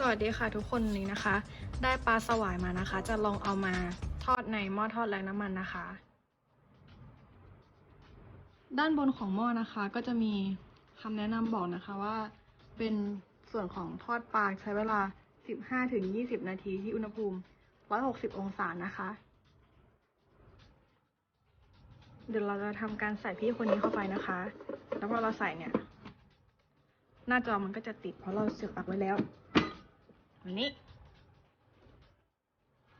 สวัสดีค่ะทุกคนนนี้นะคะ ได้ปลาสวายมานะคะ จะลองเอามาทอดในหม้อทอดแรงน้ำมันนะคะ ด้านบนของหม้อนะคะ ก็จะมีคำแนะนำบอกนะคะว่า เป็นส่วนของทอดปลาใช้เวลา 15-20 นาทีที่อุณหภูมิ 160 องศานะคะ เดี๋ยวเราจะทำการใส่พี่คนนี้เข้าไปนะคะ แล้วพอเราใส่เนี่ย หน้าจอมันก็จะติดเพราะเราเสียบปลั๊กไว้แล้ว นี้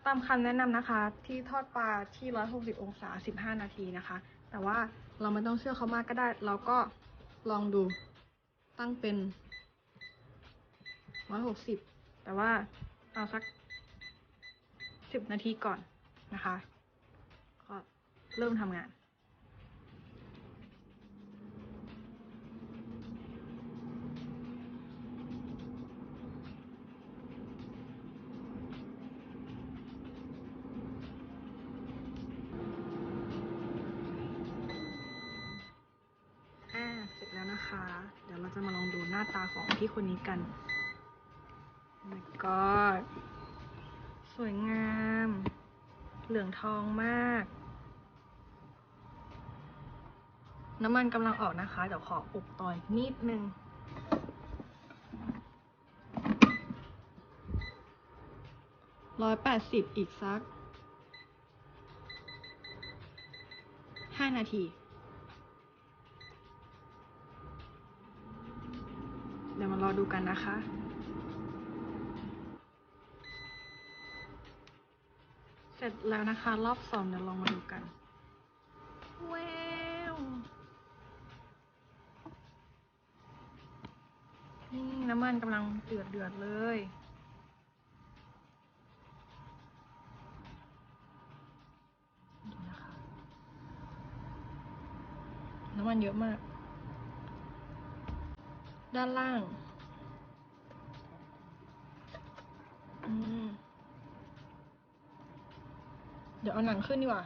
ตามคำแนะนำนะคะ ที่ทอดปลาที่ 160 องศา 15 นาทีนะคะ แต่ว่าเราไม่ต้องเชื่อเขามากก็ได้ เราก็ลองดูตั้งเป็น 160 แต่ว่าเอาสัก 10 นาทีก่อนนะคะ ก็เริ่มทำงาน อ่าเสร็จแล้วนะคะ เดี๋ยวเราจะมาลองดูห น้าตาของพี่คนนี้กัน Oh my god สวยงาม เหลืองทองมาก น้ำมันกำลังออกนะคะ เดี๋ยวขออบต่อยนิดนึงร้อยแปดสิบอีกสักห้านาที เดี๋ยวมารอดูกันนะคะ เสร็จแล้วนะคะ รอบสองเดี๋ยวลองมาดูกันแววนี่น้ำมันกำลังเดือดเดือดเลยดูนะคะน้ำมันเยอะมาก ด้านล่างเดี๋ยวเอาหนังขึ้นดีกว่า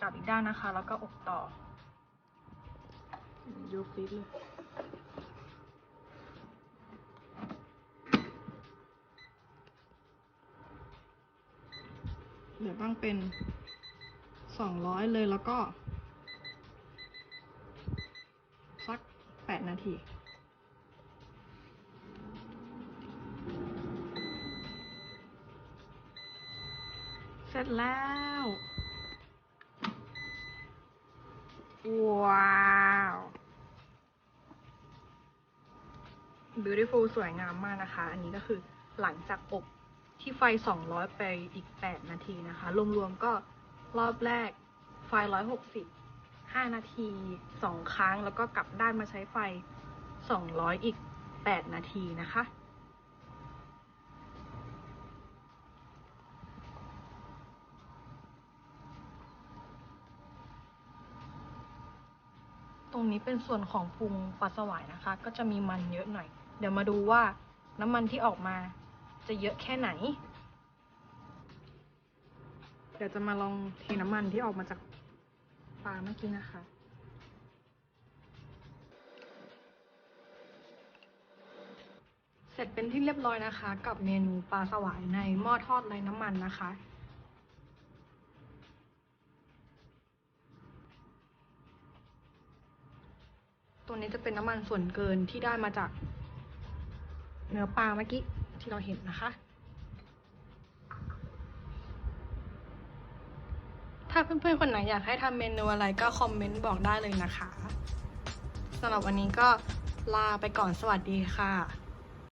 กลับอีกด้านนะคะ แล้วก็อบต่อ ยูฟิตเลยเดี๋ยวตั้งเป็นสองร้อยเลยแล้วก็ สักแปดนาทีเสร็จแล้ว ว้าว beautiful สวยงามมากนะคะ อันนี้ก็คือหลังจากอบที่ไฟ 200 ไปอีก 8 นาทีนะคะ รวมๆก็รอบแรกไฟ 160 5 นาที 2 ครั้ง แล้วก็กลับด้านมาใช้ไฟ 200 อีก 8 นาทีนะคะ ตรงนี้เป็นส่วนของปรุงปลาสวายนะคะ ก็จะมีมันเยอะหน่อย เดี๋ยวมาดูว่าน้ำมันที่ออกมาจะเยอะแค่ไหน เดี๋ยวจะมาลองเทน้ำมันที่ออกมาจากปลาเมื่อกี้นะคะเสร็จเป็นที่เรียบร้อยนะคะ กับเมนูปลาสวายในหม้อทอดไร้น้ำมันนะคะ ตัวนี้จะเป็นน้ำมันส่วนเกินที่ได้มาจาก เนื้อปลาเมื่อกี้ที่เราเห็นนะคะ ถ้าเพื่อนๆคนไหนอยากให้ทำเมนูอะไรก็คอมเมนต์บอกได้เลยนะคะสำหรับวันนี้ก็ลาไปก่อนสวัสดีค่ะ